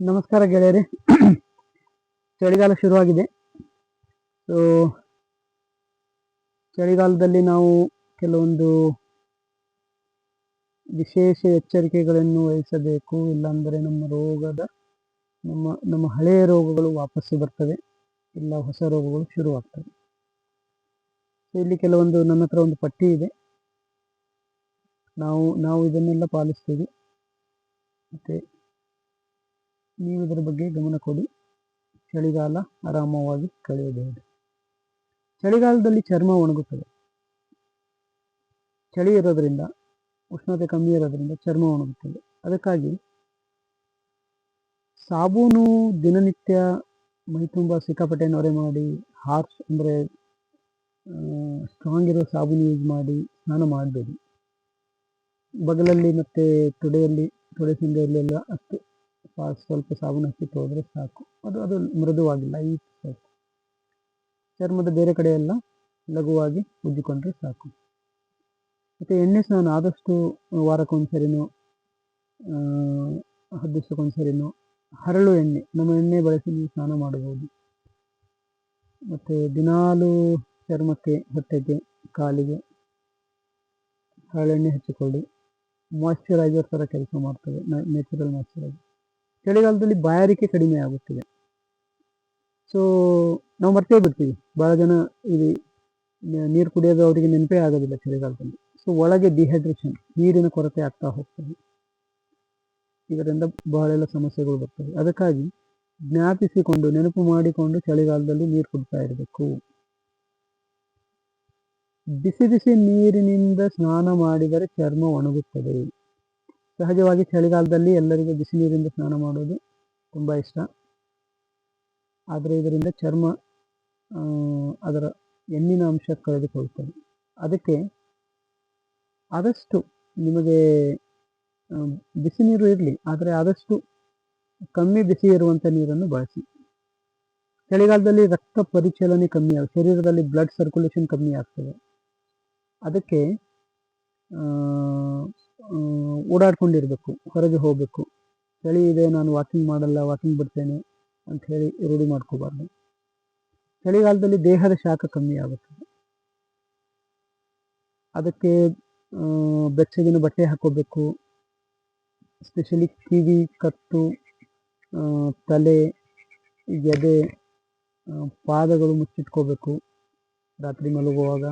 ನಮಸ್ಕಾರ ಗೆಳೆಯರೇ. ಚಳಿಗಾಲ ಶುರುವಾಗಿದೆ. ಸೊ ಚಳಿಗಾಲದಲ್ಲಿ ನಾವು ಕೆಲವೊಂದು ವಿಶೇಷ ಎಚ್ಚರಿಕೆಗಳನ್ನು ವಹಿಸಬೇಕು, ಇಲ್ಲಾಂದರೆ ನಮ್ಮ ರೋಗದ, ನಮ್ಮ ನಮ್ಮ ಹಳೆಯ ರೋಗಗಳು ವಾಪಸ್ಸು ಬರ್ತವೆ, ಇಲ್ಲ ಹೊಸ ರೋಗಗಳು ಶುರುವಾಗ್ತವೆ. ಸೊ ಇಲ್ಲಿ ಕೆಲವೊಂದು ನನ್ನ ಹತ್ರ ಒಂದು ಪಟ್ಟಿ ಇದೆ. ನಾವು ನಾವು ಇದನ್ನೆಲ್ಲ ಪಾಲಿಸ್ತೀವಿ. ಮತ್ತು ನೀವು ಇದರ ಬಗ್ಗೆ ಗಮನ ಕೊಡಿ. ಚಳಿಗಾಲ ಆರಾಮವಾಗಿ ಕಳೆಯಬಹುದು. ಚಳಿಗಾಲದಲ್ಲಿ ಚರ್ಮ ಒಣಗುತ್ತದೆ. ಚಳಿ ಇರೋದ್ರಿಂದ, ಉಷ್ಣತೆ ಕಮ್ಮಿ ಇರೋದ್ರಿಂದ ಚರ್ಮ ಒಣಗುತ್ತದೆ. ಅದಕ್ಕಾಗಿ ಸಾಬೂನು ದಿನನಿತ್ಯ ಮೈ ತುಂಬ ಸಿಕ್ಕಾಪಟ್ಟೆ ನೊರೆ ಮಾಡಿ, ಹಾರ್ಸ್ ಅಂದರೆ ಸ್ಟ್ರಾಂಗ್ ಇರೋ ಸಾಬೂನು ಯೂಸ್ ಮಾಡಿ ಸ್ನಾನ ಮಾಡಬೇಡಿ. ಬಗಲಲ್ಲಿ ಮತ್ತು ತೊಡೆಯಲ್ಲಿ, ತೊಡೆ ಸಿಂಧೆಯಲ್ಲೆಲ್ಲ ಅಷ್ಟು ಸ್ವ- ಸ್ವಲ್ಪ ಸಾಬೂನು ಹಚ್ಚಿ ತೊಳೆದ್ರೆ ಸಾಕು. ಅದು ಅದು ಮೃದುವಾಗಿಲ್ಲ, ಈ ಸಾಕು. ಚರ್ಮದ ಬೇರೆ ಕಡೆ ಎಲ್ಲ ಲಘುವಾಗಿ ಉಜ್ಜಿಕೊಂಡ್ರೆ ಸಾಕು. ಮತ್ತು ಎಣ್ಣೆ ಸ್ನಾನ ಆದಷ್ಟು ವಾರಕ್ಕೊಂದ್ಸರಿನೋ ಹತ್ತು ದಿವಸಕ್ಕೊಂದ್ಸರಿನೋ ಹರಳು ಎಣ್ಣೆ, ನಮ್ಮ ಎಣ್ಣೆ ಬಳಸಿ ನೀವು ಸ್ನಾನ ಮಾಡಬಹುದು. ಮತ್ತು ದಿನಾಲೂ ಚರ್ಮಕ್ಕೆ, ಹೊಟ್ಟೆಗೆ, ಕಾಲಿಗೆ ಹರಳೆಣ್ಣೆ ಹಚ್ಚಿಕೊಳ್ಳಿ. ಮಾಯಿಶ್ಚರೈಸರ್ ಥರ ಕೆಲಸ ಮಾಡ್ತದೆ ನ್ಯಾಚುರಲ್ ಮಾಯ್ಶ್ಚರೈಸರ್ ಚಳಿಗಾಲದಲ್ಲಿ ಬಾಯಾರಿಕೆ ಕಡಿಮೆ ಆಗುತ್ತದೆ. ಸೊ ನಾವು ಮರ್ತೇ ಬಿಡ್ತೀವಿ. ಭಾಳ ಜನ ಇಲ್ಲಿ ನೀರು ಕುಡಿಯೋದು ಅವರಿಗೆ ನೆನಪೇ ಆಗೋದಿಲ್ಲ ಚಳಿಗಾಲದಲ್ಲಿ. ಸೊ ಒಳಗೆ ಡಿಹೈಡ್ರೇಷನ್ ನೀರಿನ ಕೊರತೆ ಆಗ್ತಾ ಹೋಗ್ತದೆ. ಇದರಿಂದ ಬಹಳೆಲ್ಲ ಸಮಸ್ಯೆಗಳು ಬರ್ತವೆ. ಅದಕ್ಕಾಗಿ ಜ್ಞಾಪಿಸಿಕೊಂಡು, ನೆನಪು ಮಾಡಿಕೊಂಡು ಚಳಿಗಾಲದಲ್ಲಿ ನೀರು ಕುಡ್ತಾ ಇರಬೇಕು. ಬಿಸಿ ಬಿಸಿ ನೀರಿನಿಂದ ಸ್ನಾನ ಮಾಡಿದರೆ ಚರ್ಮ ಒಣಗುತ್ತದೆ. ಸಹಜವಾಗಿ ಚಳಿಗಾಲದಲ್ಲಿ ಎಲ್ಲರಿಗೂ ಬಿಸಿ ನೀರಿಂದ ಸ್ನಾನ ಮಾಡೋದು ತುಂಬ ಇಷ್ಟ. ಆದರೆ ಇದರಿಂದ ಚರ್ಮ ಅದರ ಎಣ್ಣಿನ ಅಂಶ ಕಳೆದುಕೊಳ್ತದೆ ಅದಕ್ಕೆ ಆದಷ್ಟು ನಿಮಗೆ ಬಿಸಿ ನೀರು ಇರಲಿ, ಆದರೆ ಆದಷ್ಟು ಕಮ್ಮಿ ಬಿಸಿ ಇರುವಂಥ ನೀರನ್ನು ಬಳಸಿ. ಚಳಿಗಾಲದಲ್ಲಿ ರಕ್ತ ಪರಿಚಲನೆ ಕಮ್ಮಿ ಆಗ, ಶರೀರದಲ್ಲಿ ಬ್ಲಡ್ ಸರ್ಕ್ಯುಲೇಷನ್ ಕಮ್ಮಿ ಆಗ್ತದೆ. ಅದಕ್ಕೆ ಓಡಾಡ್ಕೊಂಡಿರ್ಬೇಕು, ಹೊರಗೆ ಹೋಗಬೇಕು. ಚಳಿ ಇದೆ, ನಾನು ವಾಕಿಂಗ್ ಮಾಡಲ್ಲ ವಾಕಿಂಗ್ ಬಿಡ್ತೇನೆ ಅಂತ ಹೇಳಿ ರೂಢಿ ಮಾಡ್ಕೋಬಾರ್ದು. ಚಳಿಗಾಲದಲ್ಲಿ ದೇಹದ ಶಾಖ ಕಮ್ಮಿ ಆಗುತ್ತದೆ ಅದಕ್ಕೆ ಬೆಚ್ಚಗಿನ ಬಟ್ಟೆ ಹಾಕೋಬೇಕು. ಸ್ಪೆಷಲಿ ಕಿವಿ, ಕತ್ತು ತಲೆ, ಎದೆ ಪಾದಗಳು ಮುಚ್ಚಿಟ್ಕೋಬೇಕು. ರಾತ್ರಿ ಮಲಗುವಾಗ.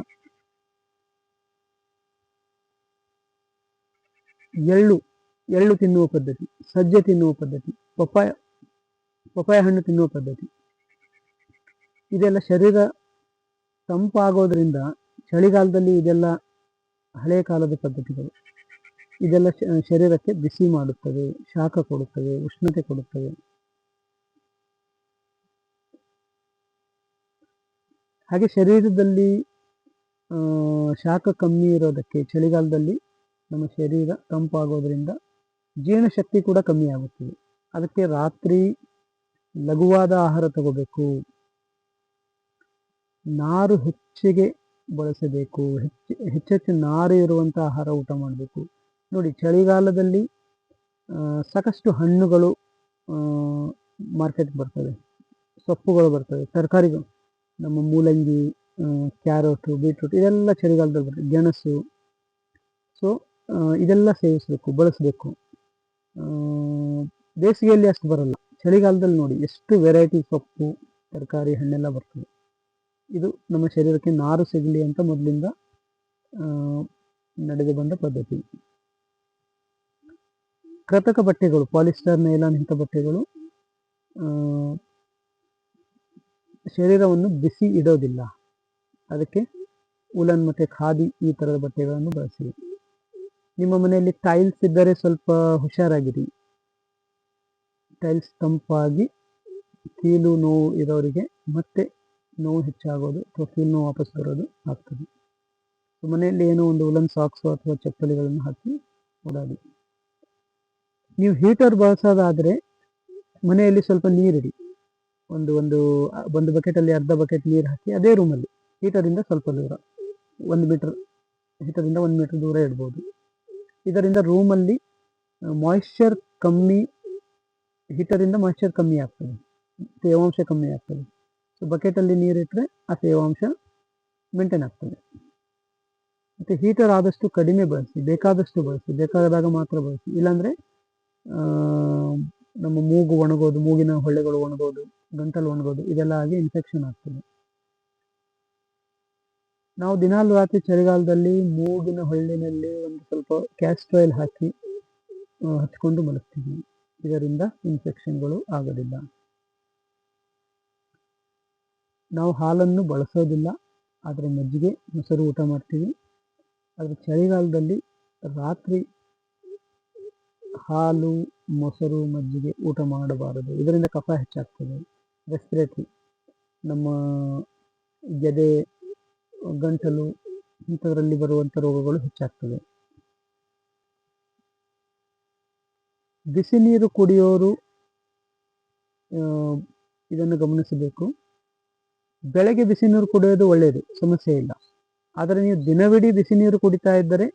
ಎಳ್ಳು ಎಳ್ಳು ತಿನ್ನುವ ಪದ್ಧತಿ, ಸಜ್ಜೆ ತಿನ್ನುವ ಪದ್ಧತಿ, ಪಪ್ಪಾಯ ಪಪ್ಪಾಯ ಹಣ್ಣು ತಿನ್ನುವ ಪದ್ಧತಿ. ಇದೆಲ್ಲ ಶರೀರ ತಂಪಾಗೋದ್ರಿಂದ ಚಳಿಗಾಲದಲ್ಲಿ ಇದೆಲ್ಲ ಹಳೆಯ ಕಾಲದ ಪದ್ಧತಿಗಳು. ಇದೆಲ್ಲ ಶರೀರಕ್ಕೆ ಬಿಸಿ ಮಾಡುತ್ತವೆ, ಶಾಖ ಕೊಡುತ್ತವೆ, ಉಷ್ಣತೆ ಕೊಡುತ್ತವೆ. ಹಾಗೆ ಶರೀರದಲ್ಲಿ ಶಾಖ ಕಮ್ಮಿ ಇರೋದಕ್ಕೆ ಚಳಿಗಾಲದಲ್ಲಿ ನಮ್ಮ ಶರೀರ ತಂಪಾಗೋದ್ರಿಂದ ಜೀರ್ಣಶಕ್ತಿ ಕೂಡ ಕಮ್ಮಿ ಆಗುತ್ತದೆ. ಅದಕ್ಕೆ ರಾತ್ರಿ ಲಘುವಾದ ಆಹಾರ ತಗೋಬೇಕು. ನಾರು ಹೆಚ್ಚಿಗೆ ಬಳಸಬೇಕು. ಹೆಚ್ಚು, ಹೆಚ್ಚೆಚ್ಚು ನಾರು ಇರುವಂಥ ಆಹಾರ ಊಟ ಮಾಡಬೇಕು. ನೋಡಿ, ಚಳಿಗಾಲದಲ್ಲಿ ಸಾಕಷ್ಟು ಹಣ್ಣುಗಳು ಮಾರ್ಕೆಟ್ಗೆ ಬರ್ತವೆ. ಸೊಪ್ಪುಗಳು ಬರ್ತವೆ. ತರಕಾರಿಗಳು, ನಮ್ಮ ಮೂಲಂಗಿ ಕ್ಯಾರೋಟು ಬೀಟ್ರೂಟ್ ಇದೆಲ್ಲ ಚಳಿಗಾಲದಲ್ಲಿ ಬರ್ತದೆ ಗೆಣಸು. ಸೊ ಇದೆಲ್ಲ ಸೇವಿಸಬೇಕು, ಬಳಸಬೇಕು. ಬೇಸಿಗೆಯಲ್ಲಿ ಅಷ್ಟು ಬರಲ್ಲ. ಚಳಿಗಾಲದಲ್ಲಿ ನೋಡಿ, ಎಷ್ಟು ವೆರೈಟಿ ಸೊಪ್ಪು, ತರಕಾರಿ, ಹಣ್ಣೆಲ್ಲ ಬರ್ತದೆ. ಇದು ನಮ್ಮ ಶರೀರಕ್ಕೆ ನಾರು ಸಿಗಲಿ ಅಂತ ಮೊದಲಿಂದ ನಡೆದು ಬಂದ ಪದ್ಧತಿ. ಕೃತಕ ಬಟ್ಟೆಗಳು, ಪಾಲಿಸ್ಟರ್, ನೈಲಾನ್ ಇಂಥ ಬಟ್ಟೆಗಳು ಶರೀರವನ್ನು ಬಿಸಿ ಇಡೋದಿಲ್ಲ. ಅದಕ್ಕೆ ಉಲನ್ ಮತ್ತು ಖಾದಿ ಈ ಥರದ ಬಟ್ಟೆಗಳನ್ನು ಬಳಸಿ ನಿಮ್ಮ ಮನೆಯಲ್ಲಿ ಟೈಲ್ಸ್ ಇದ್ದರೆ ಸ್ವಲ್ಪ ಹುಷಾರಾಗಿರಿ. ಟೈಲ್ಸ್ ತಂಪಾಗಿ, ಕೀಲು ನೋವು ಇರೋರಿಗೆ ಮತ್ತೆ ನೋವು ಹೆಚ್ಚಾಗೋದು ಅಥವಾ ಕೀಲು ನೋವು ವಾಪಸ್ ಬರೋದು ಆಗ್ತದೆ. ಮನೆಯಲ್ಲಿ ಏನೋ ಒಂದು ಉಲನ್ ಸಾಕ್ಸು ಅಥವಾ ಚಪ್ಪಲಿಗಳನ್ನು ಹಾಕಿ ಓಡಾಡಿ. ನೀವು ಹೀಟರ್ ಬಳಸೋದಾದರೆ ಮನೆಯಲ್ಲಿ ಸ್ವಲ್ಪ ನೀರಿಡಿ. ಒಂದು ಒಂದು ಒಂದು ಬಕೆಟಲ್ಲಿ ಅರ್ಧ ಬಕೆಟ್ ನೀರು ಹಾಕಿ ಅದೇ ರೂಮಲ್ಲಿ ಹೀಟರಿಂದ ಸ್ವಲ್ಪ ದೂರ. ಒಂದು ಮೀಟರ್ ಹೀಟರಿಂದ ಒಂದು ಮೀಟರ್ ದೂರ ಇಡ್ಬೋದು. ಇದರಿಂದ ರೂಮಲ್ಲಿ ಮಾಯಿಶ್ಚರ್ ಕಮ್ಮಿ ಹೀಟರಿಂದ ಮಾಯಿಶ್ಚರ್ ಕಮ್ಮಿ ಆಗ್ತದೆ. ತೇವಾಂಶ ಕಮ್ಮಿ ಆಗ್ತದೆ. ಸೊ ಬಕೆಟಲ್ಲಿ ನೀರಿಟ್ಟರೆ ಆ ತೇವಾಂಶ ಮೇಂಟೈನ್ ಆಗ್ತದೆ. ಮತ್ತು ಹೀಟರ್ ಆದಷ್ಟು ಕಡಿಮೆ ಬಳಸಿ, ಬೇಕಾದಷ್ಟು ಬಳಸಿ, ಬೇಕಾದಾಗ ಮಾತ್ರ ಬಳಸಿ. ಇಲ್ಲಾಂದರೆ ನಮ್ಮ ಮೂಗು ಒಣಗೋದು, ಮೂಗಿನ ಹೊಳ್ಳೆಗಳು ಒಣಗೋದು, ಗಂಟಲು ಒಣಗೋದು, ಇದೆಲ್ಲ ಆಗಿ ಇನ್ಫೆಕ್ಷನ್ ಆಗ್ತದೆ. ನಾವು ದಿನಾಲು ರಾತ್ರಿ ಚಳಿಗಾಲದಲ್ಲಿ ಮೂಗಿನ ಹೊಳ್ಳಿನಲ್ಲಿ ಒಂದು ಸ್ವಲ್ಪ ಕ್ಯಾಸ್ಟ್ ಆಯಿಲ್ ಹಾಕಿ ಹಚ್ಕೊಂಡು ಮಲಗ್ತೀವಿ. ಇದರಿಂದ ಇನ್ಫೆಕ್ಷನ್ಗಳು ಆಗೋದಿಲ್ಲ. ನಾವು ಹಾಲನ್ನು ಬಳಸೋದಿಲ್ಲ, ಆದರೆ ಮಜ್ಜಿಗೆ, ಮೊಸರು ಊಟ ಮಾಡ್ತೀವಿ. ಆದರೆ ಚಳಿಗಾಲದಲ್ಲಿ ರಾತ್ರಿ ಹಾಲು, ಮೊಸರು, ಮಜ್ಜಿಗೆ ಊಟ ಮಾಡಬಾರದು. ಇದರಿಂದ ಕಫ ಹೆಚ್ಚಾಗ್ತದೆ. ರೆಸ್ಪಿರೇಟ್ರಿ. ನಮ್ಮ ಎದೆ ಗಂಟಲು ಇಂಥದ್ರಲ್ಲಿ ಬರುವಂಥ ರೋಗಗಳು ಹೆಚ್ಚಾಗ್ತವೆ. ಬಿಸಿ ನೀರು ಕುಡಿಯೋರು ಇದನ್ನು ಗಮನಿಸಬೇಕು. ಬೆಳಗ್ಗೆ ಬಿಸಿ ನೀರು ಕುಡಿಯೋದು ಒಳ್ಳೆಯದು ಸಮಸ್ಯೆ ಇಲ್ಲ. ಆದರೆ ನೀವು ದಿನವಿಡೀ ಬಿಸಿ ನೀರು ಕುಡಿತಾ ಇದ್ದರೆ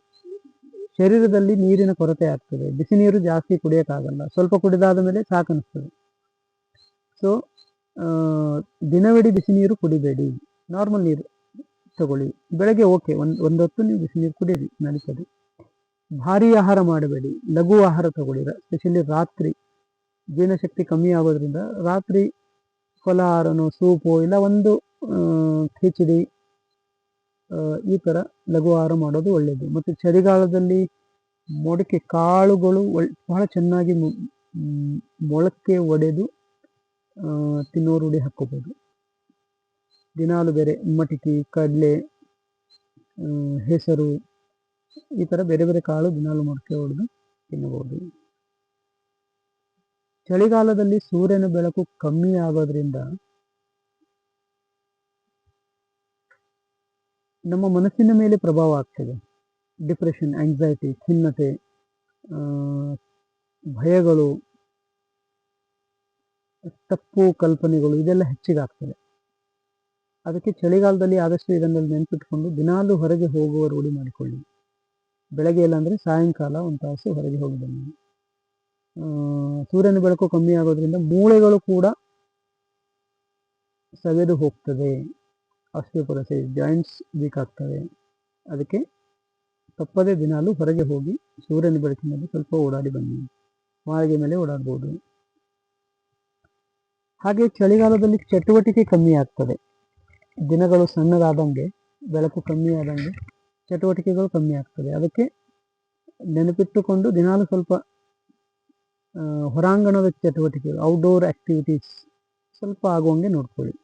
ಶರೀರದಲ್ಲಿ ನೀರಿನ ಕೊರತೆ ಆಗ್ತದೆ. ಬಿಸಿ ನೀರು ಜಾಸ್ತಿ ಕುಡಿಯೋಕ್ಕಾಗಲ್ಲ. ಸ್ವಲ್ಪ ಕುಡಿದಾದ ಮೇಲೆ ಸಾಕನಿಸ್ತದೆ. ಸೊ ದಿನವಿಡೀ ಬಿಸಿ ನೀರು ಕುಡಿಬೇಡಿ. ನಾರ್ಮಲ್ ನೀರು. ತಗೊಳ್ಳಿ. ಬೆಳಗ್ಗೆ ಓಕೆ ಒಂದು ಒಂದೊತ್ತು ನೀವು ಬಿಸಿ ನೀರು ಕುಡಿರಿ ನಡೀತದೆ ಭಾರಿ ಆಹಾರ ಮಾಡಬೇಡಿ, ಲಘು ಆಹಾರ ತಗೊಳ್ಳಿ. ಸ್ಪೆಷಲಿ ರಾತ್ರಿ, ಜೀರ್ಣಶಕ್ತಿ ಕಮ್ಮಿ ಆಗೋದ್ರಿಂದ ರಾತ್ರಿ ಫಲಹಾರನೋ ಸೂಪು, ಇಲ್ಲ ಒಂದು ಖಿಚಡಿ ಈ ಥರ ಲಘು ಆಹಾರ ಮಾಡೋದು ಒಳ್ಳೆಯದು ಮತ್ತು ಚಳಿಗಾಲದಲ್ಲಿ ಮೊಡಕೆ ಕಾಳುಗಳು ಒಳ್, ಬಹಳ ಚೆನ್ನಾಗಿ ಮೊಳಕೆ ಒಡೆದು ತಿನ್ನೋ ರೂಢಿ ಹಾಕ್ಕೋಬೋದು. ದಿನಾಲು ಬೇರೆ, ಮಟಕಿ, ಕಡಲೆ ಹೆಸರು, ಈ ಥರ ಬೇರೆ ಬೇರೆ ಕಾಳು ದಿನಾಲು ಮೊಳಕೆ ಹೊಡೆದು ತಿನ್ನಬಹುದು. ಚಳಿಗಾಲದಲ್ಲಿ ಸೂರ್ಯನ ಬೆಳಕು ಕಮ್ಮಿ ಆಗೋದ್ರಿಂದ ನಮ್ಮ ಮನಸ್ಸಿನ ಮೇಲೆ ಪ್ರಭಾವ ಆಗ್ತದೆ. ಡಿಪ್ರೆಷನ್ ಆಂಗ್ಸೈಟಿ ಖಿನ್ನತೆ ಭಯಗಳು, ತಪ್ಪು ಕಲ್ಪನೆಗಳು, ಇದೆಲ್ಲ ಹೆಚ್ಚಿಗಾಗ್ತದೆ. ಅದಕ್ಕೆ ಚಳಿಗಾಲದಲ್ಲಿ ಆದಷ್ಟು ಇದನ್ನೆಲ್ಲ ನೆನಪಿಟ್ಕೊಂಡು ದಿನಾಲೂ ಹೊರಗೆ ಹೋಗುವ ರೂಢಿ ಮಾಡಿಕೊಳ್ಳಿ. ಬೆಳಗ್ಗೆ ಇಲ್ಲ ಅಂದರೆ ಸಾಯಂಕಾಲ ಒಂದು ತಾಸು ಹೊರಗೆ ಹೋಗಿ ಬನ್ನಿ ಸೂರ್ಯನ ಬೆಳಕು ಕಮ್ಮಿ ಆಗೋದ್ರಿಂದ ಮೂಳೆಗಳು ಕೂಡ ಸವೆದು ಹೋಗ್ತದೆ. ಆಸ್ಟಿಯೋಪೊರೋಸಿಸ್ ಜಾಯಿಂಟ್ಸ್ ವೀಕ್ ಆಗ್ತವೆ. ಅದಕ್ಕೆ ತಪ್ಪದೇ ದಿನಾಲು ಹೊರಗೆ ಹೋಗಿ ಸೂರ್ಯನ ಬೆಳಕಿನಲ್ಲಿ ಸ್ವಲ್ಪ ಓಡಾಡಿ ಬನ್ನಿ. ಮಾಳಿಗೆ ಮೇಲೆ ಓಡಾಡ್ಬೋದು. ಹಾಗೆ ಚಳಿಗಾಲದಲ್ಲಿ ಚಟುವಟಿಕೆ ಕಮ್ಮಿ ಆಗ್ತದೆ. ದಿನಗಳು ಸಣ್ಣದಾದಂಗೆ, ಬೆಳಕು ಕಮ್ಮಿ ಆದಂಗೆ ಚಟುವಟಿಕೆಗಳು ಕಮ್ಮಿ ಆಗ್ತದೆ ಅದಕ್ಕೆ ನೆನಪಿಟ್ಟುಕೊಂಡು ದಿನಾಲು ಸ್ವಲ್ಪ ಹೊರಾಂಗಣದ ಚಟುವಟಿಕೆಗಳು ಔಟ್ಡೋರ್ ಆಕ್ಟಿವಿಟೀಸ್ ಸ್ವಲ್ಪ ಆಗುವಂಗೆ ನೋಡ್ಕೊಳ್ಳಿ.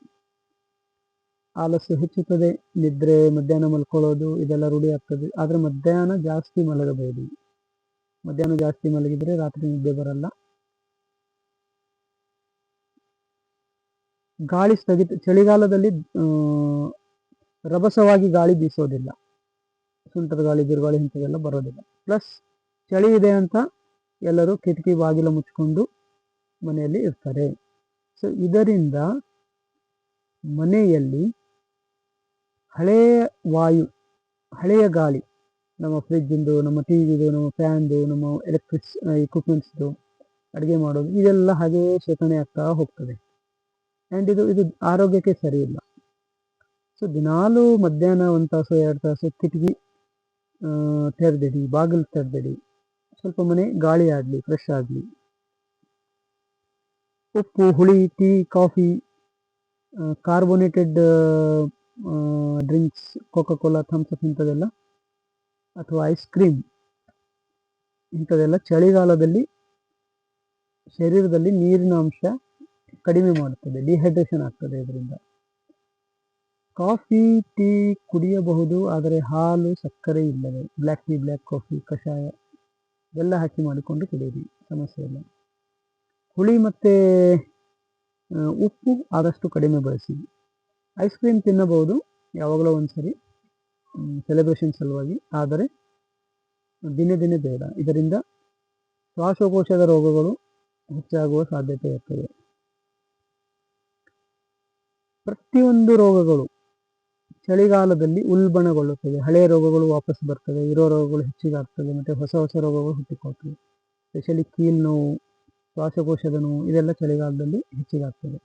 ಆಲಸ್ಯ ಹೆಚ್ಚುತ್ತದೆ, ನಿದ್ರೆ, ಮಧ್ಯಾಹ್ನ ಮಲ್ಕೊಳ್ಳೋದು, ಇದೆಲ್ಲ ರೂಢಿ ಆಗ್ತದೆ. ಆದರೆ ಮಧ್ಯಾಹ್ನ ಜಾಸ್ತಿ ಮಲಗಬೇಡಿ. ಮಧ್ಯಾಹ್ನ ಜಾಸ್ತಿ ಮಲಗಿದರೆ ರಾತ್ರಿ ನಿದ್ದೆ ಬರಲ್ಲ. ಗಾಳಿ ಸ್ಥಗಿತ, ಚಳಿಗಾಲದಲ್ಲಿ ರಭಸವಾಗಿ ಗಾಳಿ ಬೀಸೋದಿಲ್ಲ. ಸುಂಟರ ಗಾಳಿ, ಬಿರುಗಾಳಿ ಇಂಥವೆಲ್ಲ ಬರೋದಿಲ್ಲ. ಪ್ಲಸ್ ಚಳಿ ಇದೆ ಅಂತ ಎಲ್ಲರೂ ಕಿಟಕಿ ಬಾಗಿಲು ಮುಚ್ಕೊಂಡು ಮನೆಯಲ್ಲಿ ಇರ್ತಾರೆ. ಸೊ ಇದರಿಂದ ಮನೆಯಲ್ಲಿ ಹಳೆಯ ವಾಯು, ಹಳೆಯ ಗಾಳಿ, ನಮ್ಮ ಫ್ರಿಜ್ಜಿಂದು ನಮ್ಮ ಟಿ ವಿದು ನಮ್ಮ ಫ್ಯಾನ್ದು ನಮ್ಮ ಎಲೆಕ್ಟ್ರಿಕ್ಸ್ ಎಕ್ವಿಪ್ಮೆಂಟ್ಸ್ದು ಅಡುಗೆ ಮಾಡೋದು, ಇದೆಲ್ಲ ಹಾಗೇ ಶೇಖರಣೆ ಆಗ್ತಾ ಹೋಗ್ತದೆ. ಆ್ಯಂಡ್ ಇದು ಇದು ಆರೋಗ್ಯಕ್ಕೆ ಸರಿ ಇಲ್ಲ. ಸೊ ದಿನಾಲೂ ಮಧ್ಯಾಹ್ನ ಒಂದು ತಾಸು, ಎರಡು ತಾಸು ಕಿಟಕಿ ತೆರೆದಿಡಿ, ಬಾಗಿಲು ತೆರೆದಿಡಿ. ಸ್ವಲ್ಪ ಮನೆ ಗಾಳಿ ಆಗಲಿ ಫ್ರೆಶ್ ಆಗಲಿ. ಉಪ್ಪು, ಹುಳಿ, tea, coffee carbonated drinks Coca Cola Thums Up ಇಂಥದ್ದೆಲ್ಲ ಅಥವಾ ಐಸ್ ಕ್ರೀಮ್ ಇಂಥದ್ದೆಲ್ಲ ಚಳಿಗಾಲದಲ್ಲಿ ಶರೀರದಲ್ಲಿ ನೀರಿನ ಅಂಶ ಕಡಿಮೆ ಮಾಡುತ್ತದೆ ಡಿಹೈಡ್ರೇಷನ್ ಆಗ್ತದೆ ಇದರಿಂದ. ಕಾಫಿ ಟೀ ಕುಡಿಯಬಹುದು, ಆದರೆ ಹಾಲು ಸಕ್ಕರೆ ಇಲ್ಲದೆ ಬ್ಲ್ಯಾಕ್ ಟೀ ಬ್ಲ್ಯಾಕ್ ಕಾಫಿ ಕಷಾಯ, ಎಲ್ಲ ಹಾಕಿ ಮಾಡಿಕೊಂಡು ಕುಡಿಯಿರಿ, ಸಮಸ್ಯೆ ಇಲ್ಲ. ಹುಳಿ ಮತ್ತು ಉಪ್ಪು ಆದಷ್ಟು ಕಡಿಮೆ ಬಳಸಿ. ಐಸ್ ಕ್ರೀಮ್ ತಿನ್ನಬಹುದು, ಯಾವಾಗಲೋ ಒಂದ್ಸರಿ ಸೆಲೆಬ್ರೇಷನ್ ಸಲುವಾಗಿ, ಆದರೆ ದಿನೇ ದಿನೇ ಬೇಡ. ಇದರಿಂದ ಶ್ವಾಸಕೋಶದ ರೋಗಗಳು ಹೆಚ್ಚಾಗುವ ಸಾಧ್ಯತೆ ಇರ್ತದೆ. ಪ್ರತಿಯೊಂದು ರೋಗಗಳು ಚಳಿಗಾಲದಲ್ಲಿ ಉಲ್ಬಣಗೊಳ್ಳುತ್ತದೆ ಹಳೆಯ ರೋಗಗಳು ವಾಪಸ್ ಬರ್ತವೆ. ಇರೋ ರೋಗಗಳು ಹೆಚ್ಚಿಗಾಗ್ತದೆ ಮತ್ತು ಹೊಸ ಹೊಸ ರೋಗಗಳು ಹುಟ್ಟಿಕೊಳ್ತವೆ. ಸ್ಪೆಷಲಿ ಕೀಲ್ ನೋವು, ಶ್ವಾಸಕೋಶದ ನೋವು, ಇದೆಲ್ಲ ಚಳಿಗಾಲದಲ್ಲಿ ಹೆಚ್ಚಿಗಾಗ್ತದೆ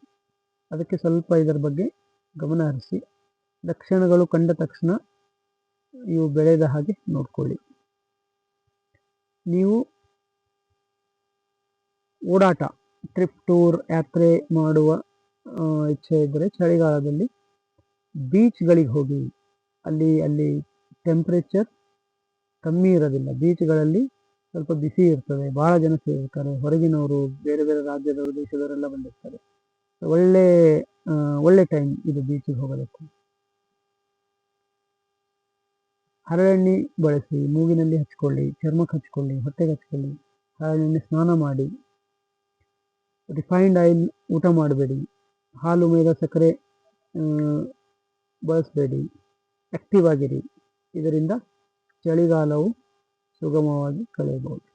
ಅದಕ್ಕೆ ಸ್ವಲ್ಪ ಇದರ ಬಗ್ಗೆ ಗಮನ ಹರಿಸಿ. ಲಕ್ಷಣಗಳು ಕಂಡ ತಕ್ಷಣ ಇವು ಬೆಳೆದ ಹಾಗೆ ನೋಡ್ಕೊಳ್ಳಿ. ನೀವು ಓಡಾಟ, ಟ್ರಿಪ್ ಟೂರ್, ಯಾತ್ರೆ ಮಾಡುವ ಇಚ್ಛೆ ಇದ್ದರೆ ಚಳಿಗಾಲದಲ್ಲಿ ಬೀಚ್ಗಳಿಗೆ ಹೋಗಿ, ಅಲ್ಲಿ ಅಲ್ಲಿ ಟೆಂಪ್ರೇಚರ್ ಕಮ್ಮಿ ಇರೋದಿಲ್ಲ. ಬೀಚ್ಗಳಲ್ಲಿ ಸ್ವಲ್ಪ ಬಿಸಿ ಇರ್ತದೆ ಭಾಳ ಜನ ಸೇರ್ತಾರೆ. ಹೊರಗಿನವರು, ಬೇರೆ ಬೇರೆ ರಾಜ್ಯದವರು, ದೇಶದವರೆಲ್ಲ ಬಂದಿರ್ತಾರೆ. ಒಳ್ಳೆ ಒಳ್ಳೆ ಟೈಮ್ ಇದು ಬೀಚಿಗೆ ಹೋಗೋದಕ್ಕೆ. ಹರಳೆಣ್ಣೆ ಬಳಸಿ, ಮೂಗಿನಲ್ಲಿ ಹಚ್ಕೊಳ್ಳಿ, ಚರ್ಮಕ್ಕೆ ಹಚ್ಕೊಳ್ಳಿ, ಹೊಟ್ಟೆಗೆ ಹಚ್ಕೊಳ್ಳಿ ಹರಳೆಣ್ಣೆ ಸ್ನಾನ ಮಾಡಿ ರಿಫೈನ್ಡ್ ಆಯಿಲ್ ಊಟ ಮಾಡಬೇಡಿ. ಹಾಲು ಮೈದ ಸಕ್ಕರೆ ಬಳಸಬೇಡಿ. ಆಕ್ಟಿವ್ ಆಗಿರಿ. ಇದರಿಂದ ಚಳಿಗಾಲವು ಸುಗಮವಾಗಿ ಕಳೆಯಬಹುದು.